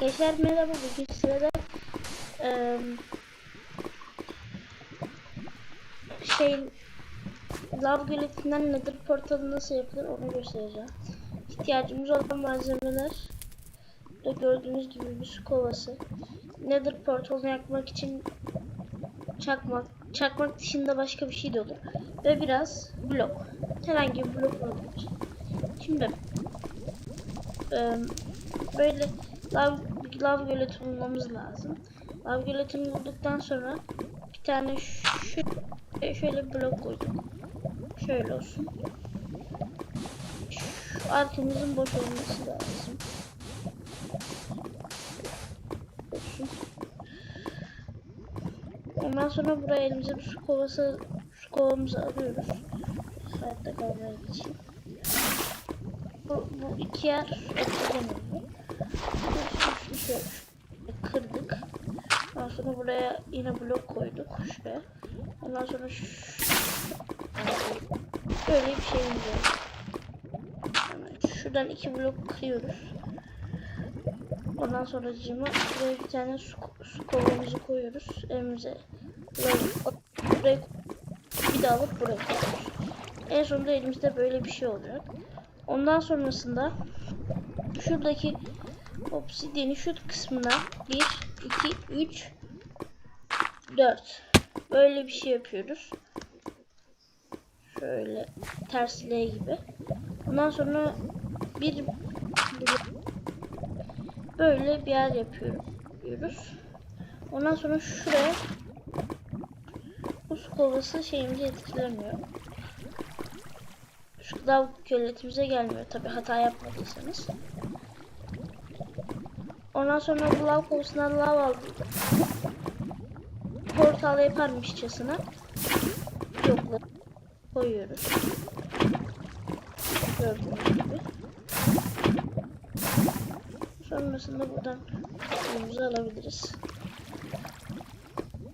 Gençler merhaba bugün sırada eee şey lav göletinden nether portalı nasıl yapılır onu göstereceğim. İhtiyacımız olan malzemeler da gördüğünüz gibi bir su kovası. Nether portalını yakmak için çakmak, çakmak dışında başka bir şey de olur. Ve biraz blok. Herhangi bir blok olabilir. Şimdi eee böyle lav, lav göleti bulmamız lazım. Lav göletini bulduktan sonra bir tane şu şöyle blok koyduk. Şöyle olsun. Şu arkamızın boş olması lazım. Olsun. Ondan sonra buraya elimize bir su kovası su kovamızı alıyoruz. Hayatta kalmaya için. Bu, bu iki yer. Şunu şöyle kırdık. Ondan sonra buraya yine blok koyduk. Şuraya. Ondan sonra şu... böyle bir şey. Hemen şuradan iki blok kırıyoruz. Ondan sonra cima buraya bir tane su, su kovamızı koyuyoruz. Elimize buraya bir daha alıp buraya koyuyoruz. En sonunda elimizde böyle bir şey olacak. Ondan sonrasında şuradaki obsidiyeni şu kısmına 1, 2, 3, 4 böyle bir şey yapıyoruz. Şöyle ters gibi. Ondan sonra bir böyle bir yer yapıyoruz. yapıyoruz. Ondan sonra şuraya bu su kovası şeyimizi etkilemiyor. Şu lav köletimize gelmiyor. Tabi hata yapmadıysanız. Ondan sonra bu lav kovasından lav aldık. Portal yaparmışçasına yokla koyuyoruz. Gördüğünüz gibi. Sonrasında buradan suyumuzu alabiliriz.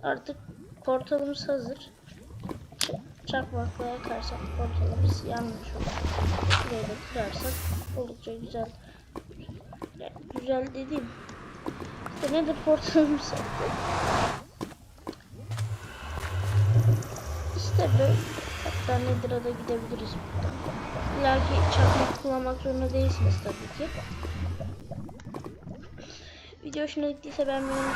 Artık portalımız hazır. Ç- Çakmakla yakarsak portalımız yanmış olur. Burayı da kırarsak oldukça güzel. Yani güzel dediğim işte nedir portalımız İşte böyle hatta Nether'a da gidebiliriz buradan. İlla ki çakmak kullanmak zorunda değilsiniz tabii ki. Video hoşuna gittiyse beğenmeyi unutmayın.